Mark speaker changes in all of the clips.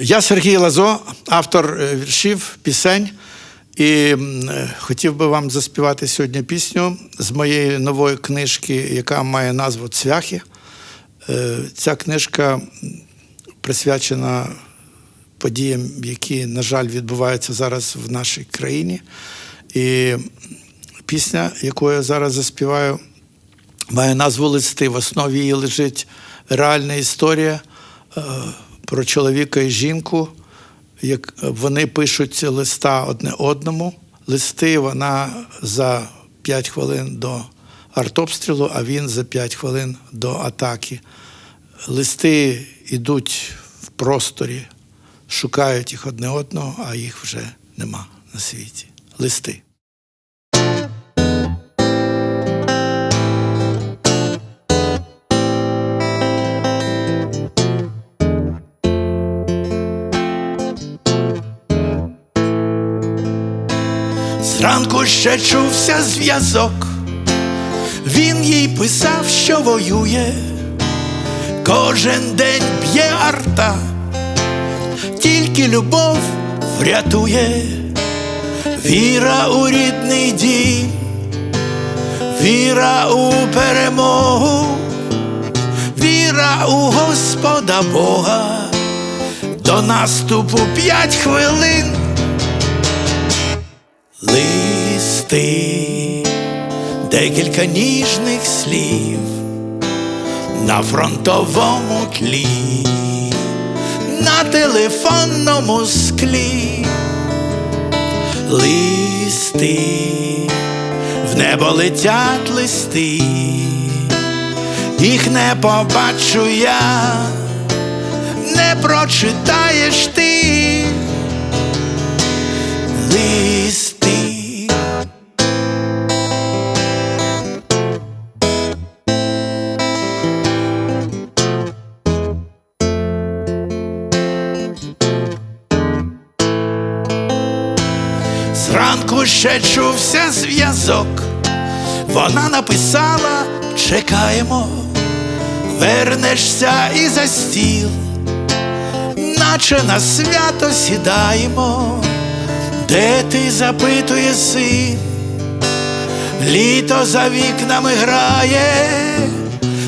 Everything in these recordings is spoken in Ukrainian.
Speaker 1: Я Сергій Лазо, автор е, віршів, пісень. І е, хотів би вам заспівати сьогодні пісню з моєї нової книжки, яка має назву Цвяхи. Е, Ця книжка присвячена подіям, які, на жаль, відбуваються зараз в нашій країні. І пісня, яку я зараз заспіваю, має назву Листи. В основі її лежить реальна історія про чоловіка і жінку. Як вони пишуть листа одне одному. Листи вона за 5 хвилин до артобстрілу, а він за 5 хвилин до атаки. Листи йдуть в просторі, шукають їх одне одного, а їх вже нема на світі. Листи. Зранку ще чувся зв'язок, він їй писав, що воює, кожен день б'є арта, тільки любов врятує, віра у рідний дім, віра у перемогу, віра у Господа Бога, до наступу п'ять хвилин. Декілька ніжних слів на фронтовому тлі, на телефонному склі, листи, в небо летять листи, їх не побачу я, не прочитаєш ти. Зранку ще чувся зв'язок, вона написала, чекаємо, вернешся і за стіл, наче на свято сідаємо, де ти запитує син, літо за вікнами грає,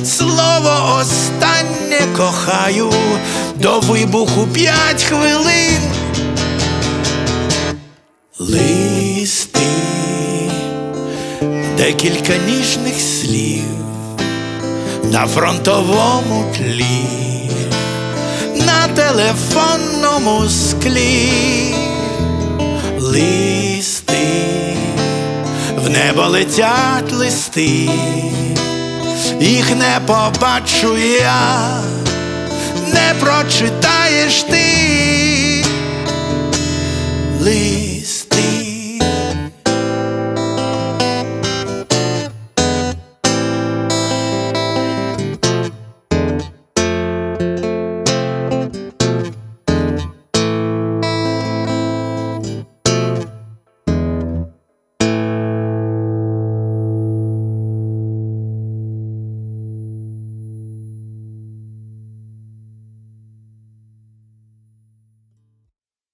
Speaker 1: слово останнє кохаю, до вибуху п'ять хвилин. Листи, декілька ніжних слів на фронтовому тлі, на телефонному склі, листи, в небо летять листи, їх не побачу я, не прочитаєш ти. Листи.